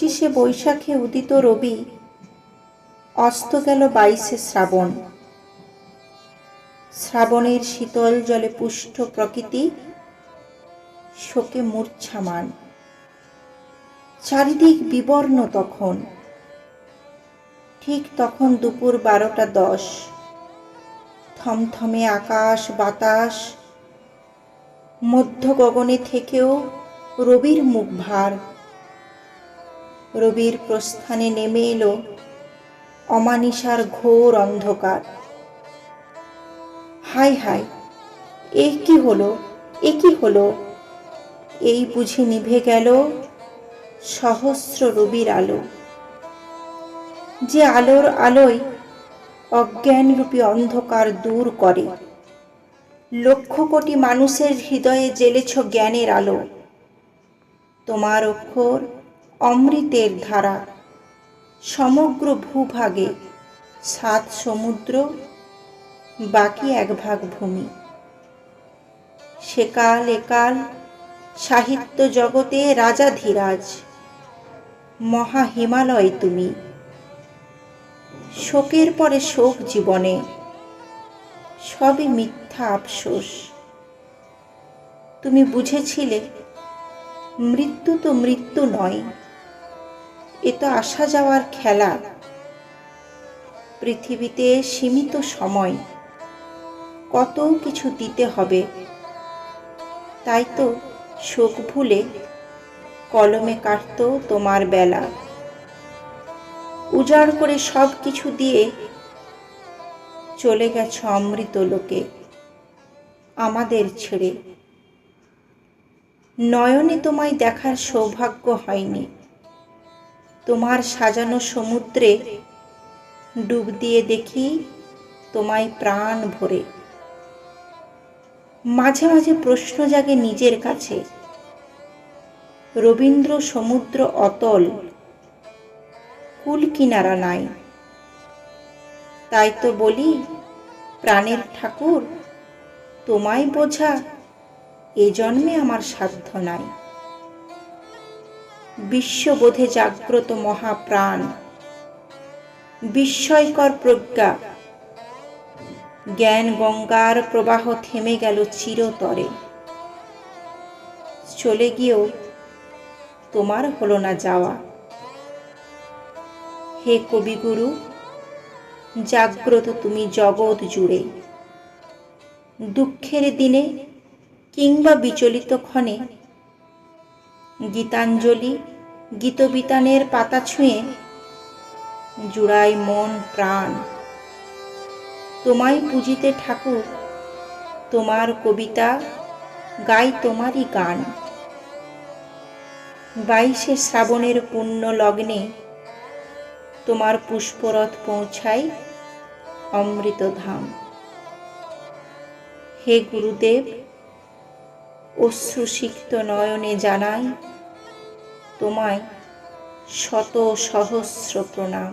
পঁচিশে বৈশাখে উদিত রবি, অস্ত গেল বাইশে শ্রাবণ। শ্রাবণের শীতল জলে পুষ্ট প্রকৃতি, শোকে মূর্ছামান। চারিদিক বিবর্ণ তখন। ঠিক তখন দুপুর বারোটা দশ। থমথমে আকাশ, বাতাস, মধ্য গগনে থেকেও রবির মুখ ভার। রবির প্রস্থানে নেমে এলো অমানিসার ঘোর অন্ধকার। হাই হাই এ কি হলো? এ কি হলো? এই বুঝি নিভে গেল সহস্র রবির আলো। যে আলোর আলোয় অজ্ঞানরূপী অন্ধকার দূর করে। লক্ষ কোটি মানুষের হৃদয়ে জ্বেলেছ জ্ঞানের আলো। তোমার অক্ষর অমৃতের ধারা। সমগ্র ভূভাগে সাত সমুদ্র, বাকি এক ভাগ ভূমি। সেকাল একাল সাহিত্য জগতে রাজা ধীরাজ মহা হিমালয় তুমি। শোকের পরে শোক জীবনে, সবই মিথ্যা আফসোস। তুমি বুঝেছিলে, মৃত্যু তো মৃত্যু নয়। এ তো আসা যাওয়ার খেলা। পৃথিবীতে সীমিত সময়, কত কিছু দিতে হবে। তাই তো শোক ভুলে কলমে কাটতো তোমার বেলা। উজাড় করে সব কিছু দিয়ে চলে গেছ অমৃত লোকে, আমাদের ছেড়ে। নয়নে তোমায় দেখার সৌভাগ্য হয়নি। তোমার সাজানো সমুদ্রে ডুব দিয়ে দেখি তোমায় প্রাণ ভরে। মাঝে মাঝে প্রশ্ন জাগে নিজের কাছে, রবীন্দ্র সমুদ্র অতল, কুল কিনারা নাই। তাই তো বলি, প্রাণের ঠাকুর, তোমায় বোঝা এ জন্মে আমার সাধ্য নাই। বিশ্ববোধে জাগ্রত মহাপ্রাণ। বিস্ময়কর প্রজ্ঞা। জ্ঞান গঙ্গার প্রবাহ থেমে গেল চিরতরে। চলে গিয়েও তোমার হলো না যাওয়া। হে কবিগুরু, জাগ্রত তুমি জগৎ জুড়ে। দুঃখের দিনে কিংবা বিচলিত ক্ষণে গীতাঞ্জলি, গীতবিতানের পাতা ছুঁয়ে জুড়াই মন, প্রাণ। তোমায় পুজিতে ঠাকুর, তোমার কবিতা গাই তোমারই গান। বাইশে শ্রাবণের পুণ্য লগ্নে তোমার পুষ্পরথ পৌঁছাই অমৃতধাম। হে গুরুদেব অশ্রুসিক্ত নয়নে জানাই তোমায় শত সহস্র প্রণাম।